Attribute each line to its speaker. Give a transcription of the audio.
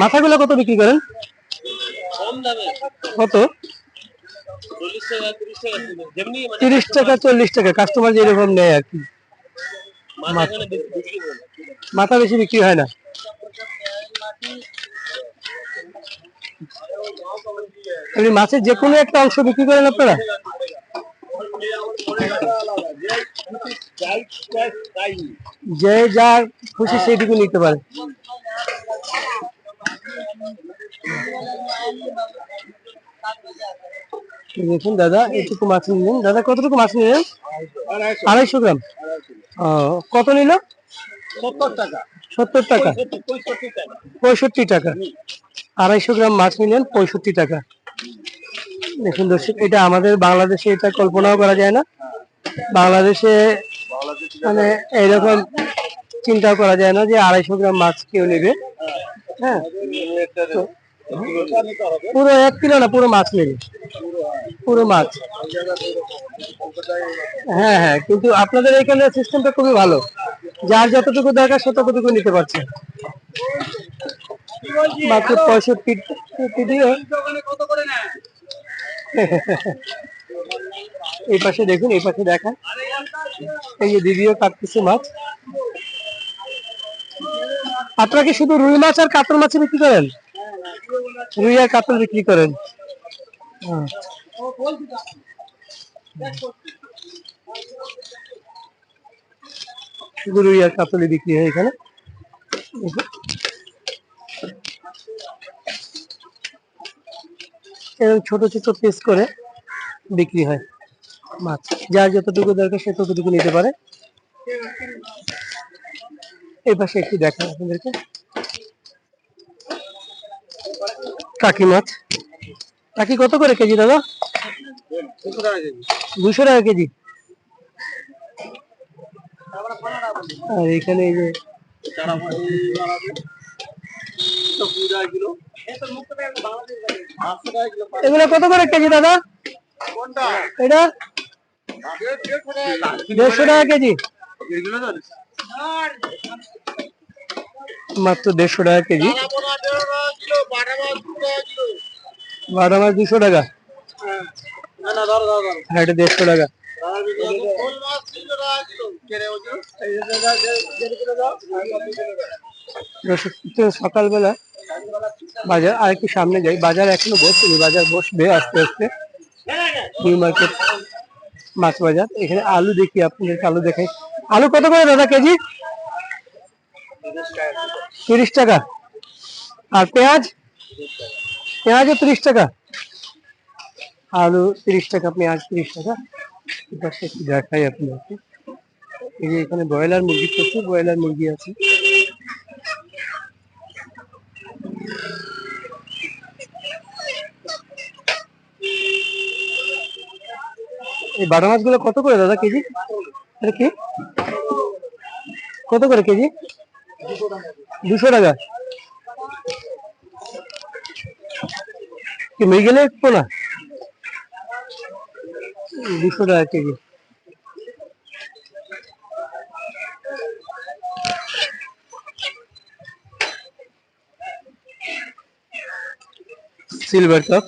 Speaker 1: মাথাগুলো কত বিক্রি করেন? কত?
Speaker 2: তিরিশ টাকা মানে
Speaker 1: টাকা চল্লিশ টাকা। কাস্টমার যেরকম নেয় আর কি।
Speaker 2: মাথা বেশি বিক্রি
Speaker 1: হয় না? এমনি মাছের যে কোনো একটা অংশ বিক্রি করেন আপনারা? যে যার খুশি সেইটুকু নিতে পারে। দেখুন দাদা এইটুকু মাছ নিলেন। দাদা, কতটুকু মাছ নিলেন? আড়াইশো গ্রাম। কত নিল?
Speaker 2: সত্তর টাকা। পঁয়ষট্টি টাকা।
Speaker 1: আড়াইশো গ্রাম মাছ নিলেন, পঁয়ষট্টি টাকা। দেখুন দর্শক, এটা আমাদের বাংলাদেশে এটা কল্পনাও করা যায় না। বাংলাদেশে মানে এইরকম চিন্তাও করা যায় না যে আড়াইশো গ্রাম মাছ কেউ নেবে। হ্যাঁ। পুরো এক কিলো না, পুরো মাছ নেবে। পুরো মাছ। হ্যাঁ হ্যাঁ কিন্তু আপনাদের এখানে সিস্টেমটা খুবই ভালো। যার যতটুকু দরকার ততটুকু নিতে পারছে। এই পাশে দেখুন, এই পাশে দেখা এই যে দিদিও কাটতেছে মাছ। আপনারা কি শুধু রুই মাছ আর কাতল মাছ বিক্রি করেন? রুই আর কাতল বিক্রি করেন। হ্যাঁ। শুধু রুই আর কাতলি বিক্রি হয় এখানে। এরকম ছোট ছোট পিস করে বিক্রি হয় মাছ। যার যতটুকু দরকার সে ততটুকু নিতে পারে। এই পাশে একটু দেখা আপনাদেরকে। কাকি মাছ কাকি কত করে কেজি দাদা? দুশো টাকা কেজি। আর এখানে এই যে এগুলো কত করে কেজি দাদা? এটা? দেড়শো টাকা কেজি। মাত্র দেড়শো টাকা কেজি।
Speaker 2: বাটা মাছ
Speaker 1: বারো মাছ দুশো টাকা? এটা দেড়শো টাকা। সকালবেলা বাজার আর একটু সামনে যাই। বাজার এখনও বসেনি বাজার বসবে আস্তে আস্তে। নিউ মার্কেট মাছ বাজার। এখানে আলু দেখি আপনাদেরকে আলু দেখাই। আলু কত করে দাদা কেজি? তিরিশ টাকা। আর পেঁয়াজ? পেঁয়াজও তিরিশ টাকা। আলু তিরিশ টাকা, পেঁয়াজ তিরিশ টাকা। দেখাই আপনাদেরকে এই যে এখানে ব্রয়লার মুরগি প্রচুর ব্রয়লার মুরগি আছে। এই বাটা মাছগুলো কত করে দাদা কেজি? এটা কি? কত করে কেজি? দুশো টাকা। কি মৃগেলে একটু না? দুশো টাকা কেজি। Silver cup